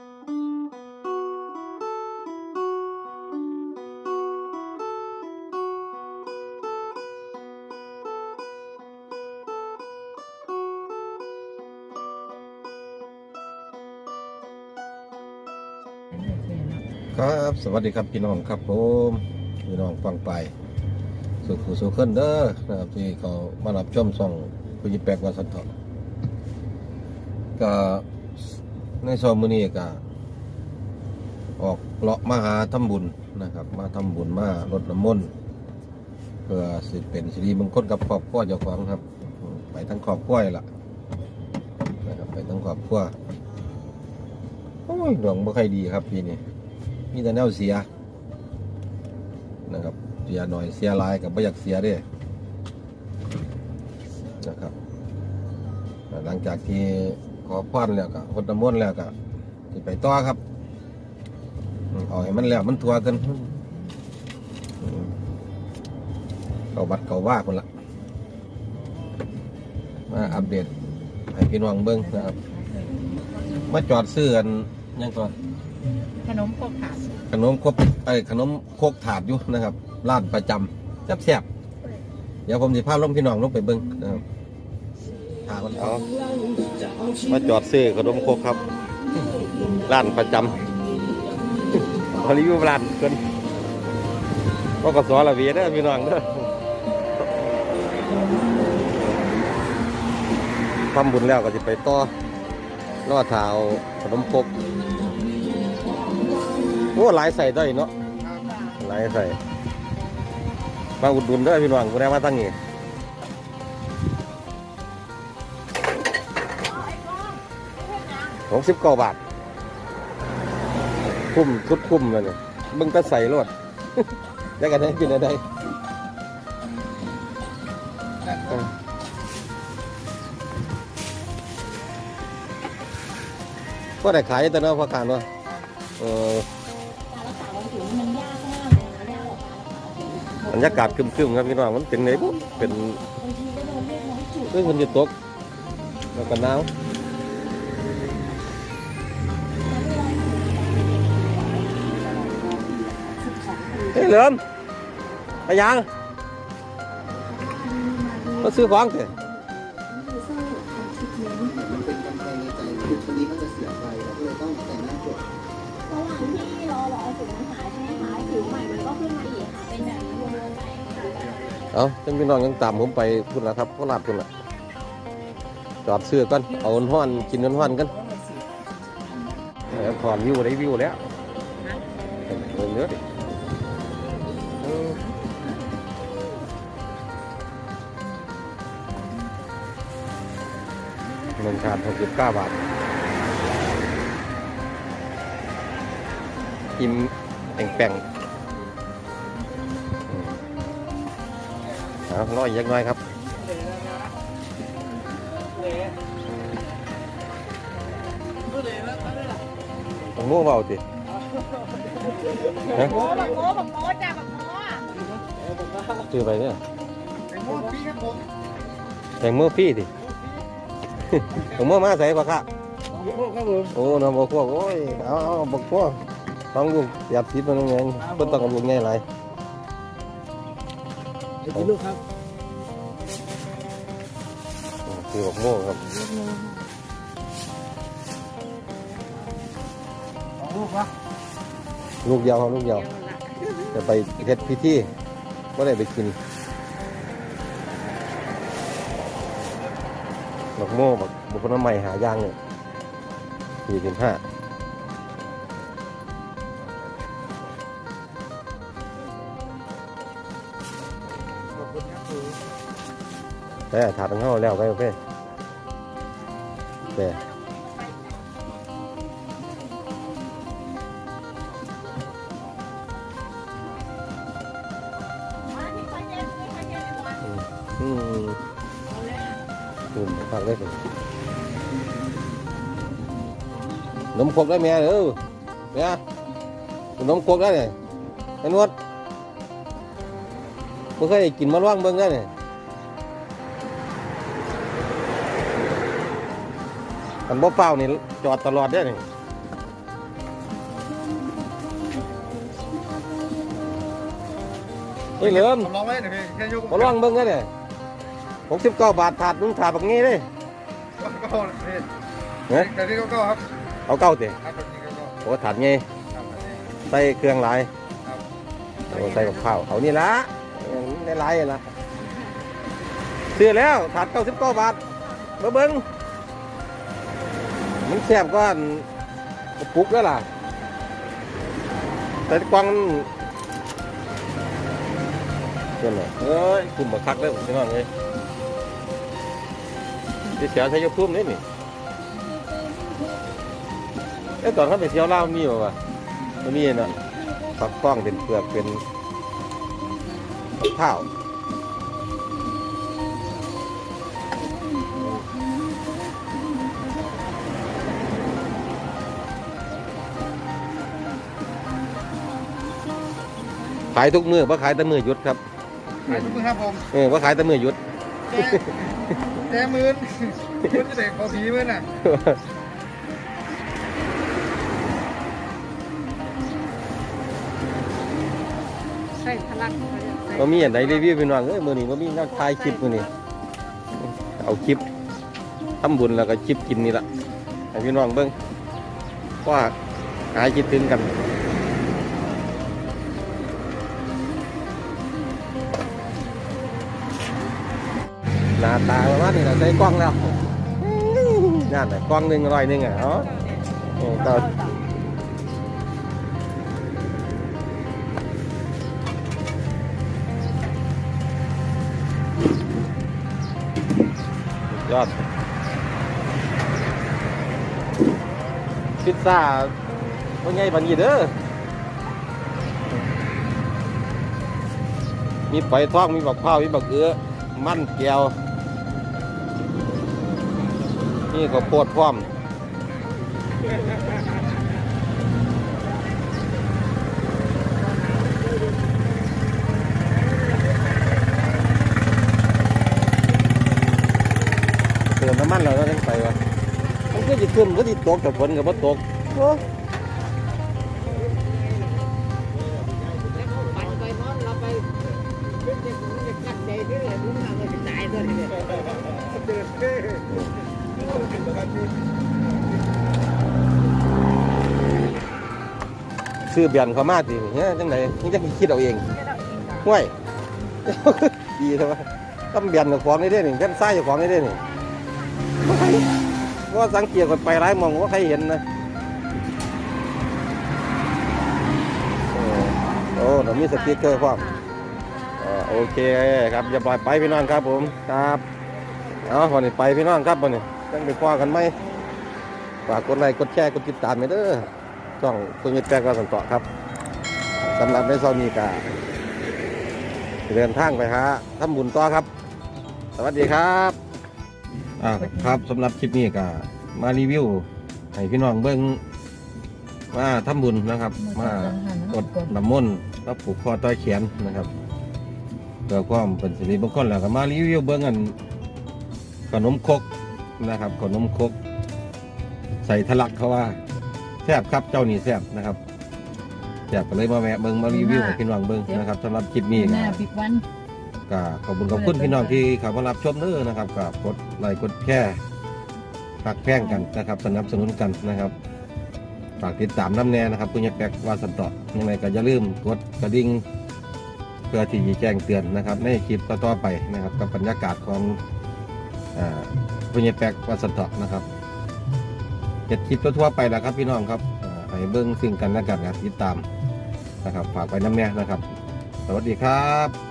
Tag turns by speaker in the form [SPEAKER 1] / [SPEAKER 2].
[SPEAKER 1] ครับสวัสดีครับพี่น้องครับผมพี่น้องฟังไปสุขุสุขขึ้นเด้อนะครับที่เขามารับชมส่องคุยแปลกวันสันทอก็ ในซอมมือนี้ก็ออกเลาะมาหาทำบุญนะครับ มาทำบุญมารดน้ำมนต์เพื่อสิเป็นสิริมงคลกับครอบครัวเจ้าของครับ ไปทั้งครอบครัวลยล่ะนะครับไปทั้งครอบครัวโอ้ยดวงไม่ค่อยดีครับปีนี้มีแต่แนวเสียนะครับเสียหน่อยเสียลายกับไม่อยากเสียด้วยนะครับหลังจากที่ ขอพรแล้วก็พดน้ำมนต์แล้วก็จะไปต่อครับอืมเอาให้มันแล้วมันทัวกันอืมเขาบัดเขาว่าคนละมาอัปเดตให้พี่น้องเบิ้งนะครับ มาจอดซื้อกันยังก่อน
[SPEAKER 2] ขนมโคกขา
[SPEAKER 1] ขนมครบไอ้ยขนมโคกถาดอยู่นะครับร้านประจำแซ่บๆเดี๋ยวผมสิพาลงพี่น้องลงไปเบิ้งนะครับถามันเอา มาจอดซื้อขนมโคกครับ ร้านประจำเขารีวิวร้านเกินก็กสอละเวียเด้อพี่น้องเด้อทำบุญแล้วก็จะไปต่อรอเท้าขนมโคกโอ้หลายใส่ได้เนาะหลายใส่มาอุดหนุนด้วยพี่น้องกูได้มาตั้งนี้ หกสิบเก้าบาท คุ้มทุดคุ้มเลยเนี่ยมึงก็ใส่รถได้กันได้กินอะไรก็ได้ขายแต่เนาะพ่อการ
[SPEAKER 2] วันผิวมันยาเลยนะเนี่ยออ
[SPEAKER 1] บรรยากาศครึมๆครับพี่น้องมันเป็นไงปุ๊เป็น
[SPEAKER 2] บางทีก็โดนเรียกน้อยจุด
[SPEAKER 1] เฮ้ยมันจะตกแล้วก็หนาว เฮ้ยเหลิมไปยังมาซื้อของเถอะ
[SPEAKER 3] มันเป็นกำแพงในใจคือคนนี้มันจะเสียไปเราก็เลยต้องแต่งหน้ากด
[SPEAKER 2] ระหว่างที่รอรอสิวมันหายใช่ไหมคะผิวใหม่มันก็ขึ้นมาอีกค่ะเป็นแบบนี้วนๆไปค่ะ
[SPEAKER 1] เอาจังพี่น้องยังตามผมไปพุ่นละครับโคราชพุ่นละจอดซื้อก่อนเอาห้อนกินห้อนกันแล้วถอนวิวได้วิวแล้วเดินเยอะดิ เออเงินขาดหกสิบเก้าบาทอิ่มแป่งแป่งอืมเอารออีกยักหน้อยครับผมง่วงเบาสิฮะ
[SPEAKER 2] โอ้แบบโม้แบบโม้จ้าแบบโม้อะ
[SPEAKER 1] ชื่อไปเนี่ย
[SPEAKER 3] แต่งโมพี่ครับผม
[SPEAKER 1] แตงโมฟี่ดิผมเมื่อมาใส่ปะคะ
[SPEAKER 3] ครับผม
[SPEAKER 1] โอ้น้ำบกพวกโอ้ยเอาเอาบกพวกต้องลูกหยับทิพย์มันยังไงเพิ่นต้องกับลูกไงไร
[SPEAKER 3] เดี๋ยวลูกครับ
[SPEAKER 1] คือบกโม่ครับ
[SPEAKER 3] สองลูกนะ
[SPEAKER 1] ลูกยาวครับลูกยาวจะไปเฮ็ดพิธี ก็ได้ไปกินบกโม่บักบุคคลใหม่หายางเนี่ยสี่สิบห้าแต่ถาดของเขาแล้วไปโอเคแต่ ผักได้ผมนมคกได้แม่เด้อเนี่ยนมคกได้เนี่ยไอ้นวดเพื่อให้กินมันว่างเบิ่งได้เนี่ยอันบ่เป้านี่จอดตลอดได้เนี่ยเฮ้ยเหลิมมาลองเบิ่งได้เนี่ย หกสิบเก้าบาทถาดนึงถาดแบบนี้เลย
[SPEAKER 3] ก็พี่
[SPEAKER 1] เฮ้ย
[SPEAKER 3] แต่ที่ก็ครับ
[SPEAKER 1] เอาเก้าเตะ
[SPEAKER 3] ครับแบบนี้ก็
[SPEAKER 1] โอ้ถาดไง
[SPEAKER 3] ครับ
[SPEAKER 1] ใส่เครื่องหลาย
[SPEAKER 3] ครับ
[SPEAKER 1] โอ้ใส่กับข้าวเอานี่ละได้หลายละซื้อแล้วถาดเก้าสิบเก้าบาทมาเบิ่งมันแซ่บกว่าอันกระปุกแล้วล่ะ แต่กวางมันเพื่อนเหรอเอ้ยกลุ่มบักคักเลยผมจะนอนเลย ที่เสียใช้ยกทุ่มนี่นี่เอ้ตอนเขาไปเที่ยวเล่าวมีบ่วะมันมีเนาะฝักฟ้องเป็นเปลือกเป็นข้าวขายทุกมือว่าขายแต่มือหยุดครับ
[SPEAKER 3] ขายทุกคนครับผม
[SPEAKER 1] เออว่าขายแต่มือหยุด
[SPEAKER 3] แกแกมื่นมื่นจะเด็กพอผีมื่นอะ
[SPEAKER 4] ใส่พลังเขาเรียกใส่
[SPEAKER 1] มามีอันไหนรีวิวพี่น้องเอ้ยมือนี้มามีน้ำทายคลิปมือนี้เอาคลิปทำบุญแล้วก็คลิปกินนี่ละให้พี่น้องเบิ้งว่าหายคิดถึงกัน หน้าตาประมาณนี้เราใส่กล้องแล้วนั่นแหละกล้องหนึ่งร้อยหนึ่งอะเนาะเออก็ยอดพิซซ่าเป็นไงบันนี้เด้อมีไปอยทองมีบักพร้าวมีบักเอื้อ มันแก้ว นี่ก็โพดพร้อมเติมน้ำมันแล้วเราต้องไปวะมันก็จะขึ้นก็จะตกแต่ฝนก็บ่ตก ซื้อเบียนเขามาสิเนี่ยจังไหนนี่จะคิดเอาเองห่วยดีใช่ไหมต้องเบียนกับของนี่ได้หนึ่งกันไส้กับของนี่ได้หนึ่งบ่ใครว่าสังเกตกันไปหลายหมองว่าใครเห็นนะโอ้โอ้เดี๋ยวมีสติ๊กเกอร์พร้อมอ่าโอเคครับอย่าปล่อยไปพี่น้องครับผมครับเอาวันนี้ไปพี่น้องครับวันนี้ต้องไปคว้ากันไหมฝากกดไลค์กดแชร์กดติดตามไปเด้อ ช่องคุณยิดแปลกว่าสันต่อครับสำหรับในเช้านีก็เดินทางไปหาทำบุญต่อครับ สวัสดีครับอ่าครับสำหรับคลิปนี้ก็มารีวิวให้พี่น้องเบิ้งมาทำบุญนะครับ มากดน้ำมนต์แล้วผูกคอต้อยเขียนนะครับเพื่อความเป็นสิริมงคลแล้วก็มารีวิวเบิ้งกันขนมครกนะครับ ขนมครกใส่ทะลักเขาว่า แซ่บครับเจ้านี่แซ่บนะครับแซ่บก็เลยมาแวะเบิ้งมารีวิวให้พี่น้องเบิ้งนะครับสำหรับคลิปนี้
[SPEAKER 4] ห
[SPEAKER 1] ก็
[SPEAKER 4] น้าปิดวัน
[SPEAKER 1] ก็ขอบคุณขอบคุณพี่น้องที่เข้ามารับชมเด้อนะครับก็กดไลค์กดแชร์หักแพร่งกันนะครับสนับสนุนกันนะครับฝากติดตามน้ำแน่นะครับคุณยายแปกว่าสันต่อยังไงก็อย่าลืมกดกระดิ่งเพื่อที่จะแจ้งเตือนนะครับ ในคลิปต่อๆไปนะครับกับบรรยากาศของอ่าพุญญแปกวัดสันตะนะครับ เจ็ดคลิปทั่วๆไปแล้วครับพี่น้องครับให้เบิ้งซึ่งกันและกันครับติดตามนะครับ ฝากไปน้ำแน่นะครับ สวัสดีครับ